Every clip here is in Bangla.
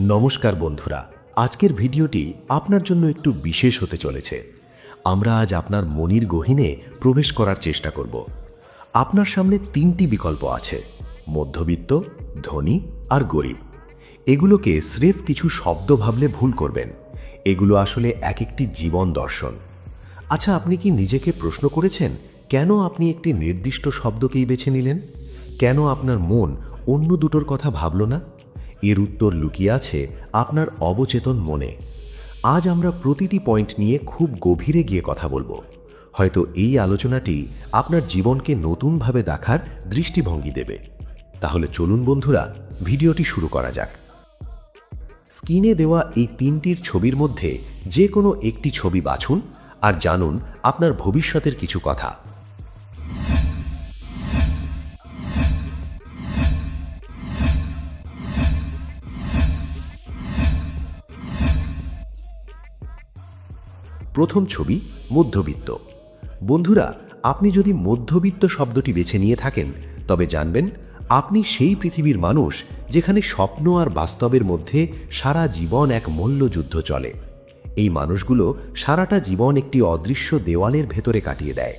নমস্কার বন্ধুরা, আজকের ভিডিওটি আপনার জন্য একটু বিশেষ হতে চলেছে। আমরা আজ আপনার মনির গহীনে প্রবেশ করার চেষ্টা করব। আপনার সামনে তিনটি বিকল্প আছে, মধ্যবিত্ত, ধনী আর গরিব। এগুলোকে স্রেফ কিছু শব্দ ভাবলে ভুল করবেন। এগুলো আসলে এক একটি জীবন দর্শন। আচ্ছা আপনি কি নিজেকে প্রশ্ন করেছেন, কেন আপনি একটি নির্দিষ্ট শব্দকেই বেছে নিলেন? কেন আপনার মন অন্য দুটোর কথা ভাবল না? এর উত্তর লুকিয়ে আছে আপনার অবচেতন মনে। আজ আমরা প্রতিটি পয়েন্ট নিয়ে খুব গভীরে গিয়ে কথা বলব। হয়তো এই আলোচনাটি আপনার জীবনকে নতুনভাবে দেখার দৃষ্টিভঙ্গি দেবে। তাহলে চলুন বন্ধুরা, ভিডিওটি শুরু করা যাক। স্ক্রিনে দেওয়া এই তিনটির ছবির মধ্যে যে কোনো একটি ছবি বাছুন আর জানুন আপনার ভবিষ্যতের কিছু কথা। প্রথম ছবি মধ্যবিত্ত। বন্ধুরা, আপনি যদি মধ্যবিত্ত শব্দটি বেছে নিয়ে থাকেন, তবে জানবেন আপনি সেই পৃথিবীর মানুষ যেখানে স্বপ্ন আর বাস্তবের মধ্যে সারা জীবন এক মল্লযুদ্ধ চলে। এই মানুষগুলো সারাটা জীবন একটি অদৃশ্য দেওয়ালের ভেতরে কাটিয়ে দেয়।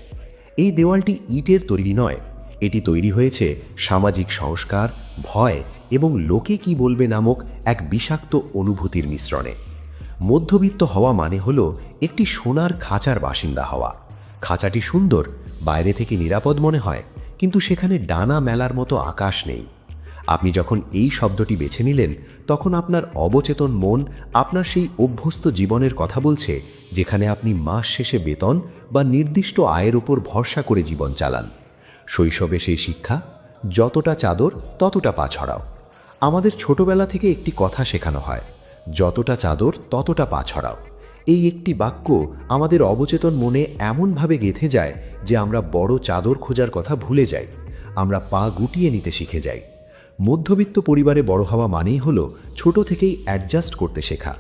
এই দেওয়ালটি ইটের তৈরি নয়, এটি তৈরি হয়েছে সামাজিক সংস্কার, ভয় এবং লোকে কি বলবে নামক এক বিষাক্ত অনুভূতির মিশ্রণে। মধ্যবিত্ত হওয়া মানে হল একটি সোনার খাঁচার বাসিন্দা হওয়া। খাঁচাটি সুন্দর, বাইরে থেকে নিরাপদ মনে হয়, কিন্তু সেখানে ডানা মেলার মতো আকাশ নেই। আপনি যখন এই শব্দটি বেছে নিলেন, তখন আপনার অবচেতন মন আপনার সেই অভ্যস্ত জীবনের কথা বলছে, যেখানে আপনি মাস শেষে বেতন বা নির্দিষ্ট আয়ের উপর ভরসা করে জীবন চালান। শৈশবে সেই শিক্ষা, যতটা চাদর, ততটা পা ছড়াও। আমাদের ছোটবেলা থেকে একটি কথা শেখানো হয় যতটা চাদর, ততটা পা ছড়াও। এই একটি বাক্য আমাদের অবচেতন মনে এমনভাবে গেঁথে যায় যে আমরা বড় চাদর খোঁজার কথা ভুলে যাই। আমরা পা গুটিয়ে নিতে শিখে যাই। মধ্যবিত্ত পরিবারে বড় হওয়া মানেই হলো ছোট থেকেই অ্যাডজাস্ট করতে শেখা।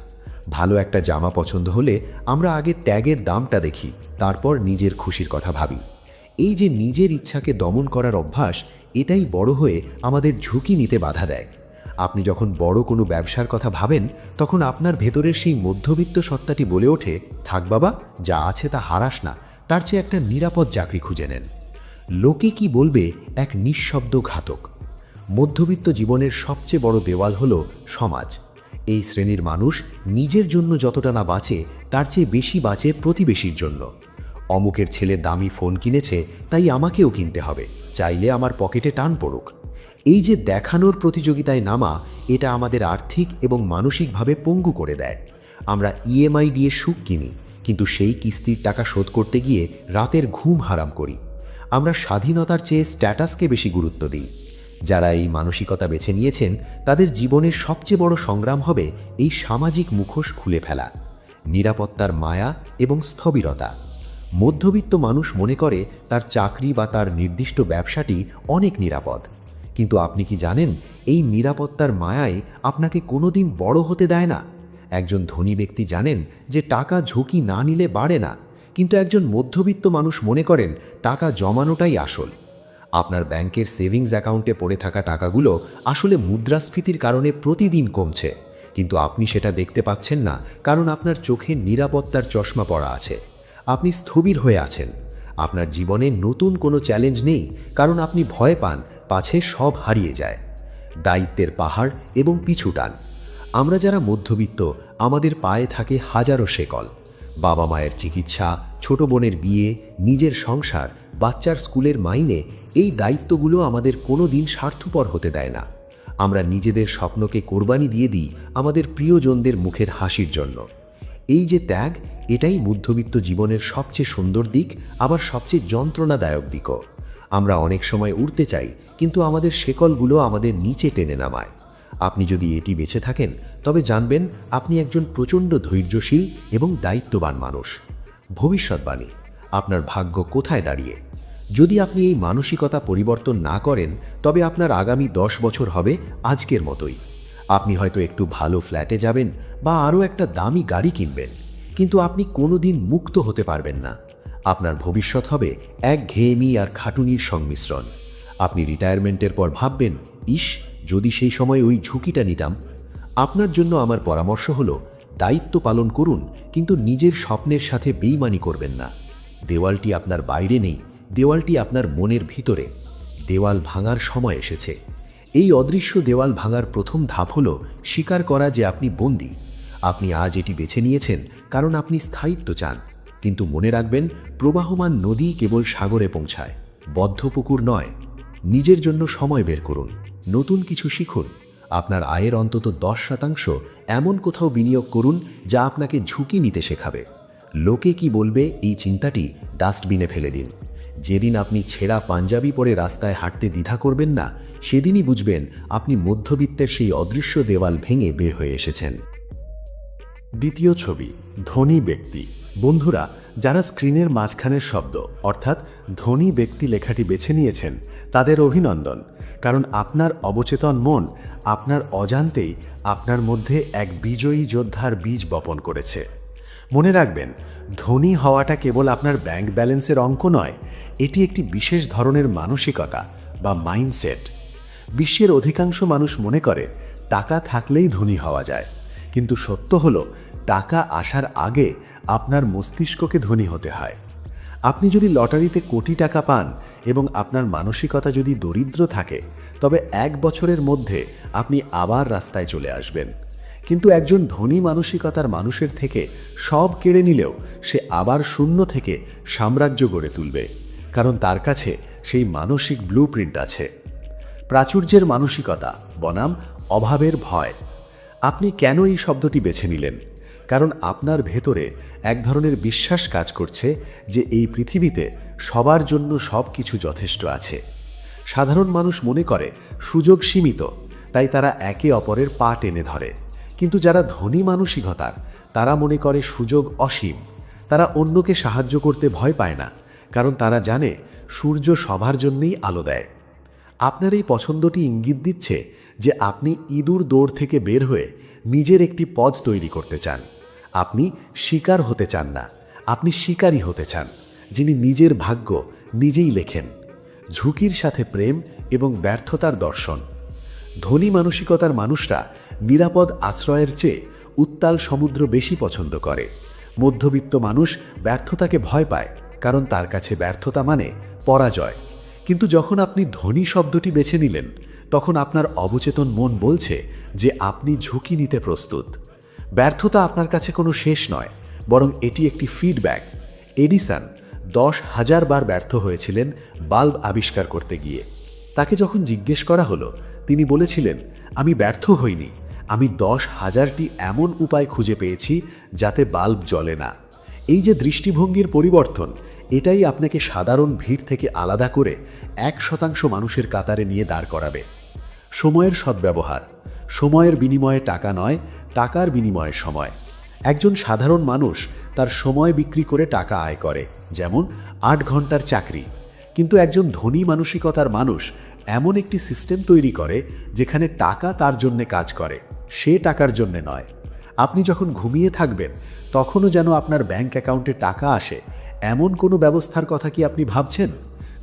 ভালো একটা জামা পছন্দ হলে আমরা আগে ট্যাগের দামটা দেখি, তারপর নিজের খুশির কথা ভাবি। এই যে নিজের ইচ্ছাকে দমন করার অভ্যাস, এটাই বড় হয়ে আমাদের ঝুঁকি নিতে বাধা দেয়। আপনি যখন বড় কোনো ব্যবসার কথা ভাবেন, তখন আপনার ভেতরের সেই মধ্যবিত্ত সত্তাটি বলে ওঠে, থাক বাবা, যা আছে তা হারাস না, তার চেয়ে একটা নিরাপদ চাকরি খুঁজে নেন। লোকে কি বলবে? এক নিঃশব্দ ঘাতক। মধ্যবিত্ত জীবনের সবচেয়ে বড় দেওয়াল হল সমাজ। এই শ্রেণির মানুষ নিজের জন্য যতটা না বাঁচে, তার চেয়ে বেশি বাঁচে প্রতিবেশীর জন্য। অমুকের ছেলে দামি ফোন কিনেছে, তাই আমাকেও কিনতে হবে, চাইলে আমার পকেটে টান পড়ুক। এই যে দেখানোর প্রতিযোগিতায় নামা, এটা আমাদের আর্থিক এবং মানসিকভাবে পঙ্গু করে দেয়। আমরা ইএমআই দিয়ে সুখ কিনি, কিন্তু সেই কিস্তির টাকা শোধ করতে গিয়ে রাতের ঘুম হারাম করি। আমরা স্বাধীনতার চেয়ে স্ট্যাটাসকে বেশি গুরুত্ব দিই। যারা এই মানসিকতা বেছে নিয়েছেন, তাদের জীবনের সবচেয়ে বড় সংগ্রাম হবে এই সামাজিক মুখোশ খুলে ফেলা, নিরাপত্তার মায়া এবং স্থবিরতা। মধ্যবিত্ত মানুষ মনে করে তার চাকরি বা তার নির্দিষ্ট ব্যবসাটি অনেক নিরাপদ। কিন্তু আপনি কি জানেন, এই নিরাপত্তার মায়াই আপনাকে কোনোদিন বড় হতে দেয় না? একজন ধনী ব্যক্তি জানেন যে টাকা ঝুঁকি না নিলে বাড়ে না, কিন্তু একজন মধ্যবিত্ত মানুষ মনে করেন টাকা জমানোটাই আসল। আপনার ব্যাংকের সেভিংস অ্যাকাউন্টে পড়ে থাকা টাকাগুলো আসলে মুদ্রাস্ফীতির কারণে প্রতিদিন কমছে, কিন্তু আপনি সেটা দেখতে পাচ্ছেন না, কারণ আপনার চোখে নিরাপত্তার চশমা পড়া আছে। আপনি স্থবির হয়ে আছেন। আপনার জীবনে নতুন কোনো চ্যালেঞ্জ নেই, কারণ আপনি ভয় পান পাছে সব হারিয়ে যায়। দায়িত্বের পাহাড় এবং পিছু টান। আমরা যারা মধ্যবিত্ত, আমাদের পায়ে থাকে হাজারো শেকল। বাবা মায়ের চিকিৎসা, ছোট বোনের বিয়ে, নিজের সংসার, বাচ্চার স্কুলের মাইনে, এই দায়িত্বগুলো আমাদের কোনো দিন স্বার্থপর হতে দেয় না। আমরা নিজেদের স্বপ্নকে কোরবানি দিয়ে দিই আমাদের প্রিয়জনদের মুখের হাসির জন্য। এই যে ত্যাগ, এটাই মধ্যবিত্ত জীবনের সবচেয়ে সুন্দর দিক, আবার সবচেয়ে যন্ত্রণাদায়ক দিকও। আমরা অনেক সময় উঠতে চাই, কিন্তু আমাদের শেকলগুলো আমাদের নিচে টেনে নামায়। আপনি যদি এটি বেছে থাকেন, তবে জানবেন আপনি একজন প্রচণ্ড ধৈর্যশীল এবং দায়িত্ববান মানুষ। ভবিষ্যৎবাণী, আপনার ভাগ্য কোথায় দাঁড়িয়ে? যদি আপনি এই মানসিকতা পরিবর্তন না করেন, তবে আপনার আগামী দশ বছর হবে আজকের মতোই। আপনি হয়তো একটু ভালো ফ্ল্যাটে যাবেন বা আরও একটা দামি গাড়ি কিনবেন, কিন্তু আপনি কোনোদিন মুক্ত হতে পারবেন না। আপনার ভবিষ্যৎ হবে এক ঘেয়েমি আর খাটুনির সংমিশ্রণ। আপনি রিটায়ারমেন্টের পর ভাববেন, ইস, যদি সেই সময় ওই ঝুঁকিটা নিতাম। আপনার জন্য আমার পরামর্শ হল, দায়িত্ব পালন করুন, কিন্তু নিজের স্বপ্নের সাথে বেইমানি করবেন না। দেওয়ালটি আপনার বাইরে নেই, দেওয়ালটি আপনার মনের ভিতরে। দেওয়াল ভাঙার সময় এসেছে। এই অদৃশ্য দেওয়াল ভাঙার প্রথম ধাপ হল স্বীকার করা যে আপনি বন্দী। আপনি আজ এটি বেছে নিয়েছেন, কারণ আপনি স্থায়িত্ব চান। কিন্তু মনে রাখবেন, প্রবাহমান নদী কেবল সাগরে পৌঁছায়, বদ্ধ পুকুর নয়। নিজের জন্য সময় বের করুন, নতুন কিছু শিখুন। আপনার আয়ের অন্তত দশ শতাংশ এমন কোথাও বিনিয়োগ করুন যা আপনাকে ঝুঁকি নিতে শেখাবে। লোকে কি বলবে এই চিন্তাটি ডাস্টবিনে ফেলে দিন। যেদিন আপনি ছেঁড়া পাঞ্জাবি পরে রাস্তায় হাঁটতে দ্বিধা করবেন না, সেদিনই বুঝবেন আপনি মধ্যবিত্তের সেই অদৃশ্য দেওয়াল ভেঙে বের হয়ে এসেছেন। দ্বিতীয় ছবি, ধনী ব্যক্তি। বন্ধুরা, যারা স্ক্রিনের মাঝখানের শব্দ, অর্থাৎ ধনী ব্যক্তি লেখাটি বেছে নিয়েছেন, তাদের অভিনন্দন। কারণ আপনার অবচেতন মন আপনার অজান্তেই আপনার মধ্যে এক বিজয়ী যোদ্ধার বীজ বপন করেছে। মনে রাখবেন, ধনী হওয়াটা কেবল আপনার ব্যাংক ব্যালেন্সের অঙ্ক নয়, এটি একটি বিশেষ ধরনের মানসিকতা বা মাইন্ডসেট। বিশ্বের অধিকাংশ মানুষ মনে করে, টাকা থাকলেই ধনী হওয়া যায়। কিন্তু সত্য হলো, টাকা আসার আগে আপনার মস্তিষ্ককে ধনী হতে হয়। আপনি যদি লটারিতে কোটি টাকা পান এবং আপনার মানসিকতা যদি দরিদ্র থাকে, তবে এক বছরের মধ্যে আপনি আবার রাস্তায় চলে আসবেন। কিন্তু একজন ধনী মানসিকতার মানুষের থেকে সব কেড়ে নিলেও সে আবার শূন্য থেকে সাম্রাজ্য গড়ে তুলবে, কারণ তার কাছে সেই মানসিক ব্লু আছে। প্রাচুর্যের মানসিকতা, বনাম, অভাবের ভয়। আপনি কেন এই শব্দটি বেছে নিলেন? কারণ আপনার ভেতরে এক ধরনের বিশ্বাস কাজ করছে যে এই পৃথিবীতে সবার জন্য সব কিছু যথেষ্ট আছে। সাধারণ মানুষ মনে করে, সুযোগ সীমিত, তাই তারা একে অপরের পা টেনে ধরে। কিন্তু যারা ধনী মানসিকতার, তারা মনে করে সুযোগ অসীম। তারা অন্যকে সাহায্য করতে ভয় পায় না, কারণ তারা জানে সূর্য সবার জন্যেই আলো দেয়। আপনার এই পছন্দটি ইঙ্গিত দিচ্ছে যে আপনি ইঁদুর দৌড় থেকে বের হয়ে নিজের একটি পজ তৈরি করতে চান। আপনি শিকার হতে চান না। আপনি শিকারী হতে চান, যিনি নিজের ভাগ্য নিজেই লেখেন। ঝুঁকির সাথে প্রেম এবং ব্যর্থতার দর্শন। ধনী মানসিকতার মানুষরা নিরাপদ আশ্রয়ের চেয়ে উত্তাল সমুদ্র বেশি পছন্দ করে। মধ্যবিত্ত মানুষ ব্যর্থতাকে ভয় পায়, কারণ তার কাছে ব্যর্থতা মানে পরাজয়। কিন্তু যখন আপনি ধনী শব্দটি বেছে নিলেন, তখন আপনার অবচেতন মন বলছে যে আপনি ঝুঁকি নিতে প্রস্তুত। ব্যর্থতা আপনার কাছে কোনো শেষ নয়, বরং এটি একটি ফিডব্যাক এডিসন দশ হাজার বার ব্যর্থ হয়েছিলেন বাল্ব আবিষ্কার করতে গিয়ে। তাকে যখন জিজ্ঞেস করা হলো, তিনি বলেছিলেন, আমি ব্যর্থ হইনি, আমি দশ হাজারটি এমন উপায় খুঁজে পেয়েছি যাতে বাল্ব জ্বলে না। এই যে দৃষ্টিভঙ্গির পরিবর্তন, এটাই আপনাকে সাধারণ ভিড় থেকে আলাদা করে এক শতাংশ মানুষের কাতারে নিয়ে দাঁড় করাবে। সময়ের সদ্ব্যবহার, সময়ের বিনিময়ে টাকা নয় টাকার বিনিময়ে সময়। একজন সাধারণ মানুষ তার সময় বিক্রি করে টাকা আয় করে, যেমন আট ঘণ্টার চাকরি। কিন্তু একজন ধনী মানসিকতার মানুষ এমন একটি সিস্টেম তৈরি করে, যেখানে টাকা তার জন্য কাজ করে, সে টাকার জন্যে নয়। আপনি যখন ঘুমিয়ে থাকবেন, তখনও যেন আপনার ব্যাংক অ্যাকাউন্টে টাকা আসে, এমন কোনো ব্যবস্থার কথা কি আপনি ভাবছেন?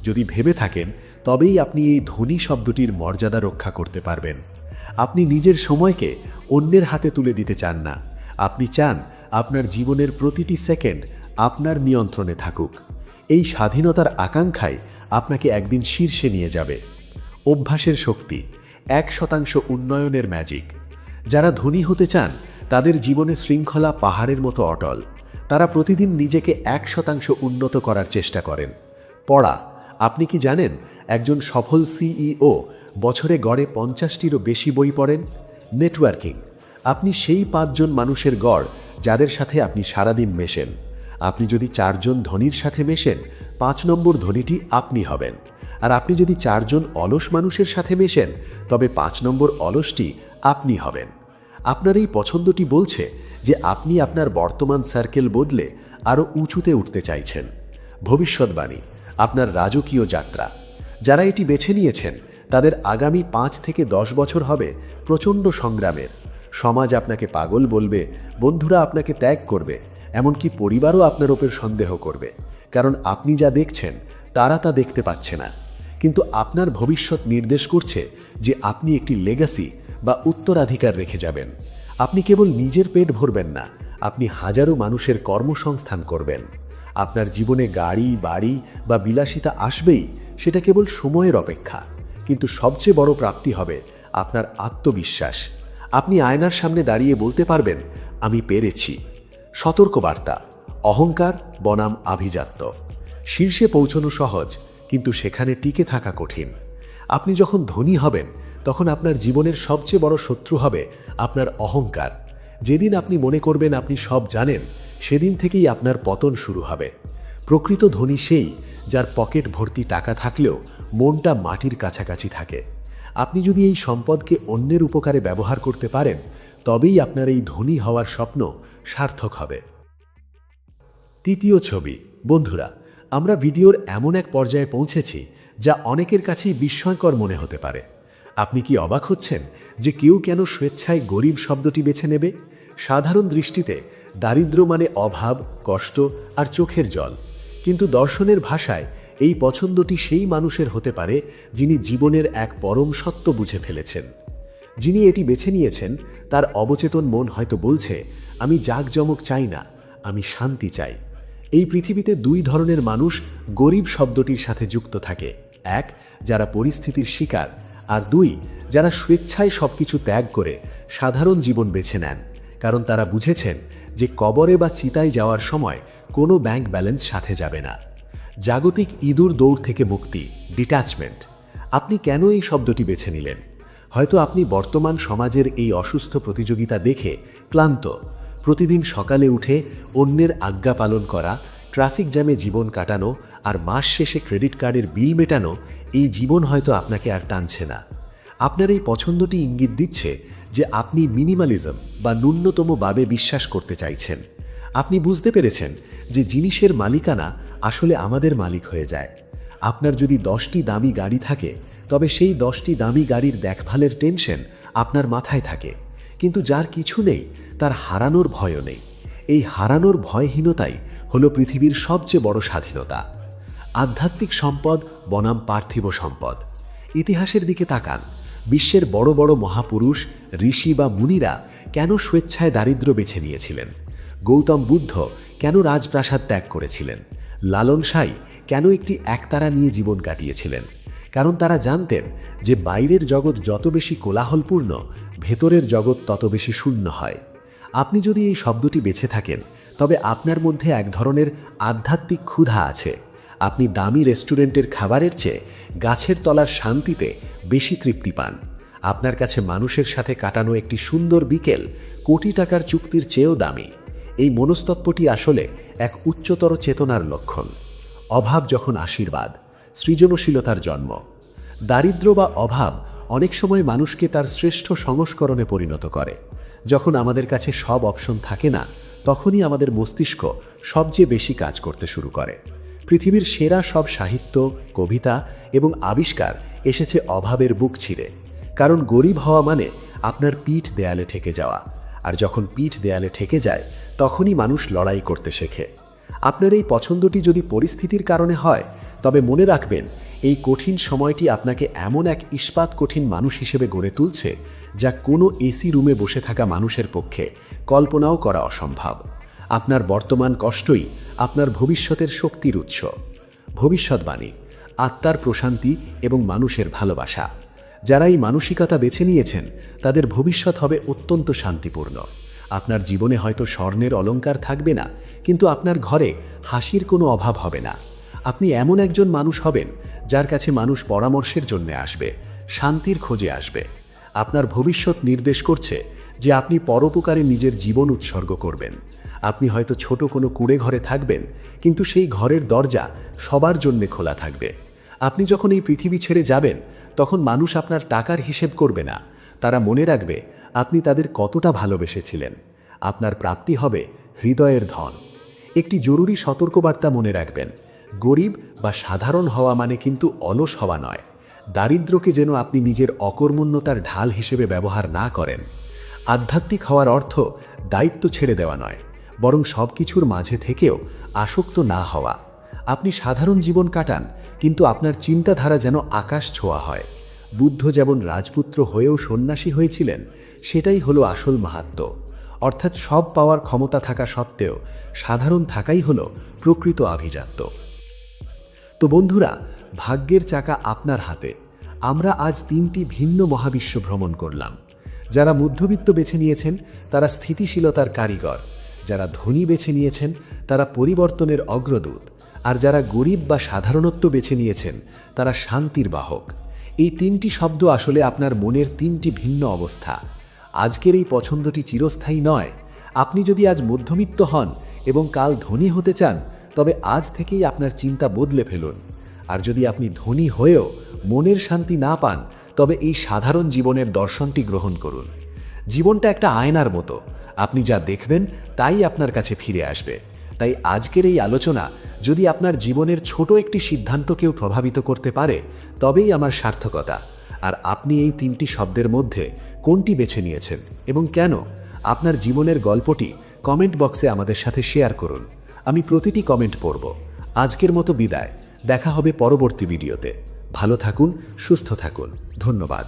যদি ভেবে থাকেন, তবেই আপনি এই ধনী শব্দটির মর্যাদা রক্ষা করতে পারবেন। আপনি নিজের সময়কে অন্যের হাতে তুলে দিতে চান না। আপনি চান আপনার জীবনের প্রতিটি সেকেন্ড আপনার নিয়ন্ত্রণে থাকুক। এই স্বাধীনতার আকাঙ্ক্ষাই আপনাকে একদিন শীর্ষে নিয়ে যাবে। অভ্যাসের শক্তি, এক শতাংশ উন্নয়নের ম্যাজিক যারা ধনী হতে চান, তাদের জীবনে শৃঙ্খলা পাহাড়ের মতো অটল। তারা প্রতিদিন নিজেকে এক শতাংশ উন্নত করার চেষ্টা করেন। পড়া আপনি কি জানেন একজন সফল সিইও বছরে গড়ে পঞ্চাশটিরও বেশি বই পড়েন? নেটওয়ার্কিং আপনি সেই পাঁচজন মানুষের গড় যাদের সাথে আপনি সারাদিন মেশেন। আপনি যদি চারজন ধনীর সাথে মেশেন, পাঁচ নম্বর ধনীটি আপনি হবেন। আর আপনি যদি চারজন অলস মানুষের সাথে মেশেন, তবে পাঁচ নম্বর অলসটি আপনি হবেন। আপনার এই পছন্দটি বলছে যে আপনি আপনার বর্তমান সার্কেল বদলে আরও উঁচুতে উঠতে চাইছেন। ভবিষ্যৎবাণী। আপনার রাজকীয় যাত্রা। যারা এটি বেছে নিয়েছেন, তাদের আগামী পাঁচ থেকে দশ বছর হবে প্রচণ্ড সংগ্রামের। সমাজ আপনাকে পাগল বলবে, বন্ধুরা আপনাকে ত্যাগ করবে, এমনকি পরিবারও আপনার ওপর সন্দেহ করবে। কারণ আপনি যা দেখছেন, তারা তা দেখতে পাচ্ছে না। কিন্তু আপনার ভবিষ্যৎ নির্দেশ করছে যে আপনি একটি লেগাসি বা উত্তরাধিকার রেখে যাবেন। আপনি কেবল নিজের পেট ভরবেন না, আপনি হাজারো মানুষের কর্মসংস্থান করবেন। আপনার জীবনে গাড়ি, বাড়ি বা বিলাসিতা আসবেই, সেটা কেবল সময়ের অপেক্ষা। কিন্তু সবচেয়ে বড় প্রাপ্তি হবে আপনার আত্মবিশ্বাস। আপনি আয়নার সামনে দাঁড়িয়ে বলতে পারবেন, আমি পেরেছি। সতর্কবার্তা, অহংকার বনাম আভিজাত্য। শীর্ষে পৌঁছানো সহজ, কিন্তু সেখানে টিকে থাকা কঠিন। আপনি যখন ধনী হবেন, তখন আপনার জীবনের সবচেয়ে বড় শত্রু হবে আপনার অহংকার। যেদিন আপনি মনে করবেন আপনি সব জানেন সেদিন থেকেই আপনার পতন শুরু হবে। প্রকৃত ধনী সেই যার পকেট ভর্তি টাকা থাকলেও মনটা মাটির কাছাকাছি থাকে। আপনি যদি এই সম্পদকে অন্যের উপকারে ব্যবহার করতে পারেন, তবেই আপনার এই ধনী হওয়ার স্বপ্ন সার্থক হবে। তৃতীয় ছবি, বন্ধুরা, আমরা ভিডিওর এমন এক পর্যায়ে পৌঁছেছি যা অনেকের কাছেই বিস্ময়কর মনে হতে পারে। আপনি কি অবাক হচ্ছেন যে কেউ কেন স্বেচ্ছায় গরিব শব্দটি বেছে নেবে? সাধারণ দৃষ্টিতে দারিদ্র মানে অভাব, কষ্ট আর চোখের জল। কিন্তু দর্শনের ভাষায় এই পছন্দটি সেই মানুষের হতে পারে যিনি জীবনের এক পরম সত্য বুঝে ফেলেছেন। যিনি এটি বেছে নিয়েছেন, তার অবচেতন মন হয়তো বলছে, আমি জাঁকজমক চাই না, আমি শান্তি চাই। এই পৃথিবীতে দুই ধরনের মানুষ গরিব শব্দটির সাথে যুক্ত থাকে। এক, যারা পরিস্থিতির শিকার, আর দুই, যারা স্বেচ্ছায় সবকিছু ত্যাগ করে সাধারণ জীবন বেছে নেন। কারণ তারা বুঝেছেন যে কবরে বা চিতায় যাওয়ার সময় কোনো ব্যাংক ব্যালেন্স সাথে যাবে না। জাগতিক ইঁদুর দৌড় থেকে মুক্তি ডিট্যাচমেন্ট আপনি কেন এই শব্দটি বেছে নিলেন? হয়তো আপনি বর্তমান সমাজের এই অসুস্থ প্রতিযোগিতা দেখে ক্লান্ত। প্রতিদিন সকালে উঠে অন্যের আজ্ঞা পালন করা, ট্রাফিক জ্যামে জীবন কাটানো আর মাস শেষে ক্রেডিট কার্ডের বিল মেটানো, এই জীবন হয়তো আপনাকে আর টানছে না। আপনার এই পছন্দটি ইঙ্গিত দিচ্ছে যে আপনি মিনিমালিজম বা ন্যূনতম বাবে বিশ্বাস করতে চাইছেন। আপনি বুঝতে পেরেছেন যে জিনিসের মালিকানা আসলে আমাদের মালিক হয়ে যায়। আপনার যদি দশটি দামি গাড়ি থাকে, তবে সেই দশটি দামি গাড়ির দেখভালের টেনশন আপনার মাথায় থাকে। কিন্তু যার কিছু নেই, তার হারানোর ভয়ও নেই। এই হারানোর ভয়হীনতাই হলো পৃথিবীর সবচেয়ে বড় স্বাধীনতা। আধ্যাত্মিক সম্পদ বনাম পার্থিব সম্পদ। ইতিহাসের দিকে তাকান। বিশ্বের বড় বড় মহাপুরুষ, ঋষি বা মুনিরা কেন স্বেচ্ছায় দারিদ্র বেছে নিয়েছিলেন? গৌতম বুদ্ধ কেন রাজপ্রাসাদ ত্যাগ করেছিলেন? লালন সাই কেন একটি একতারা নিয়ে জীবন কাটিয়েছিলেন? কারণ তারা জানতেন যে বাইরের জগৎ যত বেশি কোলাহলপূর্ণ, ভেতরের জগৎ তত বেশি শূন্য হয়। আপনি যদি এই শব্দটি বেছে থাকেন, তবে আপনার মধ্যে এক ধরনের আধ্যাত্মিক ক্ষুধা আছে। আপনি দামি রেস্টুরেন্টের খাবারের চেয়ে গাছের তলার শান্তিতে বেশি তৃপ্তি পান। আপনার কাছে মানুষের সাথে কাটানো একটি সুন্দর বিকেল কোটি টাকার চুক্তির চেয়েও দামি। এই মনস্তত্ত্বটি আসলে এক উচ্চতর চেতনার লক্ষণ। অভাব যখন আশীর্বাদ, সৃজনশীলতার জন্ম। দারিদ্র বা অভাব অনেক সময় মানুষকে তার শ্রেষ্ঠ সংস্করণে পরিণত করে। যখন আমাদের কাছে সব অপশন থাকে না, তখনই আমাদের মস্তিষ্ক সবচেয়ে বেশি কাজ করতে শুরু করে। পৃথিবীর সেরা সব সাহিত্য, কবিতা এবং আবিষ্কার এসেছে অভাবের বুক ছিঁড়ে। কারণ গরিব হওয়া মানে আপনার পিঠ দেয়ালে ঠেকে যাওয়া। আর যখন পিঠ দেয়ালে ঠেকে যায়, তখনই মানুষ লড়াই করতে শেখে। আপনার এই পছন্দটি যদি পরিস্থিতির কারণে হয়, তবে মনে রাখবেন, এই কঠিন সময়টি আপনাকে এমন এক ইস্পাত কঠিন মানুষ হিসেবে গড়ে তুলছে, যা কোনো এসি রুমে বসে থাকা মানুষের পক্ষে কল্পনাও করা অসম্ভব। আপনার বর্তমান কষ্টই আপনার ভবিষ্যতের শক্তির উৎস। ভবিষ্যৎবাণী, আত্মার প্রশান্তি এবং মানুষের ভালোবাসা। যারা এই মানসিকতা বেছে নিয়েছেন, তাদের ভবিষ্যৎ হবে অত্যন্ত শান্তিপূর্ণ। আপনার জীবনে হয়তো স্বর্ণের অলংকার থাকবে না, কিন্তু আপনার ঘরে হাসির কোনো অভাব হবে না। আপনি এমন একজন মানুষ হবেন, যার কাছে মানুষ পরামর্শের জন্য আসবে, শান্তির খোঁজে আসবে। আপনার ভবিষ্যৎ নির্দেশ করছে যে আপনি পরোপকারে নিজের জীবন উৎসর্গ করবেন। আপনি হয়তো ছোট কোনো কুড়ে ঘরে থাকবেন, কিন্তু সেই ঘরের দরজা সবার জন্যে খোলা থাকবে। আপনি যখন এই পৃথিবী ছেড়ে যাবেন, তখন মানুষ আপনার টাকার হিসেব করবে না। তারা মনে রাখবে, আপনি তাদের কতটা ভালোবেসেছিলেন। আপনার প্রাপ্তি হবে হৃদয়ের ধন। একটি জরুরি সতর্কবার্তা মনে রাখবেন, গরিব বা সাধারণ হওয়া মানে কিন্তু অলস হওয়া নয়। দারিদ্র্যকে যেন আপনি নিজের অকর্মণ্যতার ঢাল হিসেবে ব্যবহার না করেন। আধ্যাত্মিক হওয়ার অর্থ দায়িত্ব ছেড়ে দেওয়া নয়। বরং সব কিছুর মাঝে থেকেও আসক্ত না হওয়া। আপনি সাধারণ জীবন কাটান, কিন্তু আপনার চিন্তাধারা যেন আকাশ ছোঁয়া হয়। বুদ্ধ যেমন রাজপুত্র হয়েও সন্ন্যাসী হয়েছিলেন, সেটাই হলো আসল মাহাত্ম। অর্থাৎ সব পাওয়ার ক্ষমতা থাকা সত্ত্বেও সাধারণ থাকাই হলো প্রকৃত আভিজাত্য। তো বন্ধুরা, ভাগ্যের চাকা আপনার হাতে। আমরা আজ তিনটি ভিন্ন মহাবিশ্ব ভ্রমণ করলাম। যারা মধ্যবিত্ত বেছে নিয়েছেন, তারা স্থিতিশীলতার কারিগর। যারা ধনী বেছে নিয়েছেন, তারা পরিবর্তনের অগ্রদূত। আর যারা গরিব বা সাধারণত্ব বেছে নিয়েছেন, তারা শান্তির বাহক। এই তিনটি শব্দ আসলে আপনার মনের তিনটি ভিন্ন অবস্থা। আজকের এই পছন্দটি চিরস্থায়ী নয়। আপনি যদি আজ মধ্যবিত্ত হন এবং কাল ধনী হতে চান, তবে আজ থেকেই আপনার চিন্তা বদলে ফেলুন। আর যদি আপনি ধনী হয়েও মনের শান্তি না পান, তবে এই সাধারণ জীবনের দর্শনটি গ্রহণ করুন। জীবনটা একটা আয়নার মতো। আপনি যা দেখবেন, তাই আপনার কাছে ফিরে আসবে। তাই আজকের এই আলোচনা, যদি আপনার জীবনের ছোট একটি সিদ্ধান্তকেও প্রভাবিত করতে পারে, তবেই আমার সার্থকতা। আর আপনি এই তিনটি শব্দের মধ্যে কোনটি বেছে নিয়েছেন এবং কেন? আপনার জীবনের গল্পটি কমেন্ট বক্সে আমাদের সাথে শেয়ার করুন। আমি প্রতিটি কমেন্ট পড়ব। আজকের মতো বিদায়। দেখা হবে পরবর্তী ভিডিওতে। ভালো থাকুন, সুস্থ থাকুন। ধন্যবাদ।